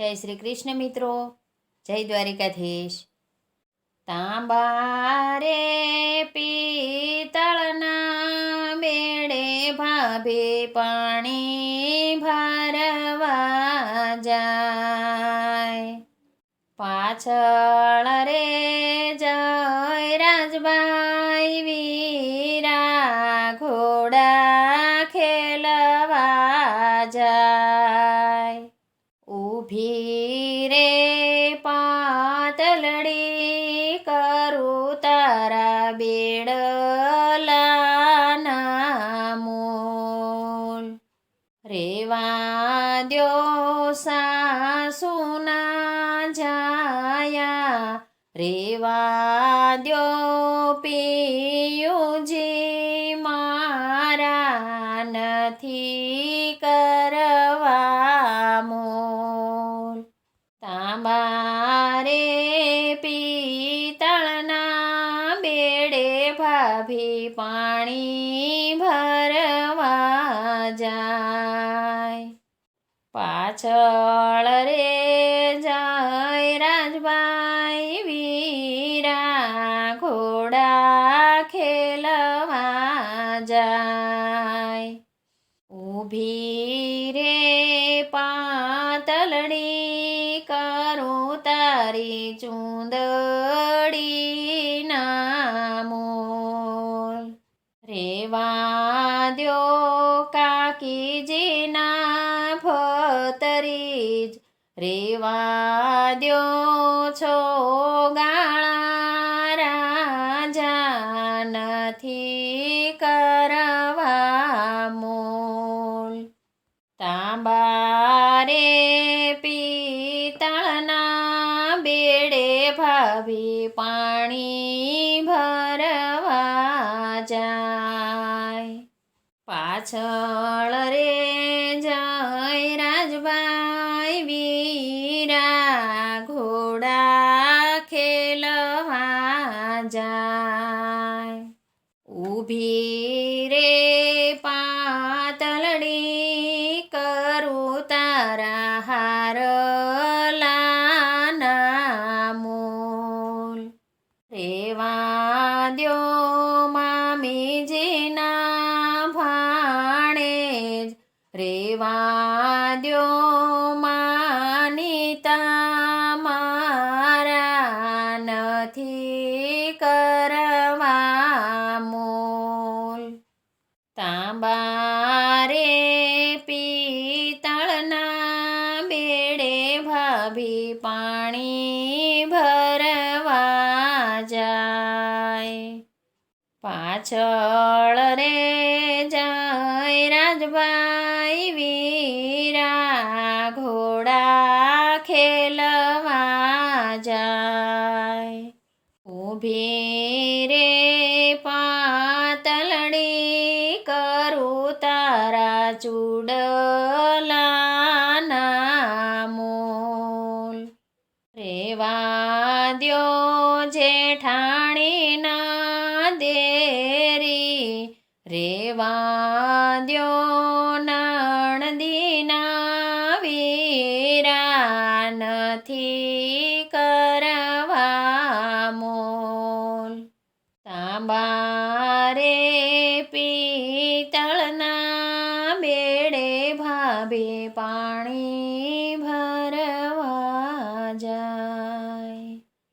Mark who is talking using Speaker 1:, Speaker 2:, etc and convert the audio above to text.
Speaker 1: જય શ્રી કૃષ્ણ મિત્રો. જય દ્વારિકાધીશ. તાંબા રે પીતળના બેડે ભાભે પાણી ભરવા જાય. પાછળ ઊભી રે પાતલડી કરું તારા બેડલાના મૂલ. રેવા દ્યો સાસુના જાયા. રેવા દ્યો પિયુજી મારા નથી. તાંબા રે પિત્તળના બેડે ભાભી પાણી ભરવા જાય. પાછળ રે જય રાજભાઈ વીરા ઘોડા ખેલવા જાય. ઊભી તારી ચૂંદડી ના મોલ રેવા દ્યો કાકીજીના ભતરી જ. રેવા દ્યો છો બેડે ભાભી પાણી ભરવા જાય. પાછળ રે જય રાજભાઈ વીરા ઘોડા ખેલવા જાય. ઊભી તાંબા રે બેડે ભાભી પાણી ભરવા જાય. પાછળ રે જય રાજભાઈ વીરા ઘોડા ખેલવા જાય. ઊભી ચૂડલાના મૂલ રેવા દ્યો જેઠાણીના દેરી રેવા દ્યો ભાભે પાણી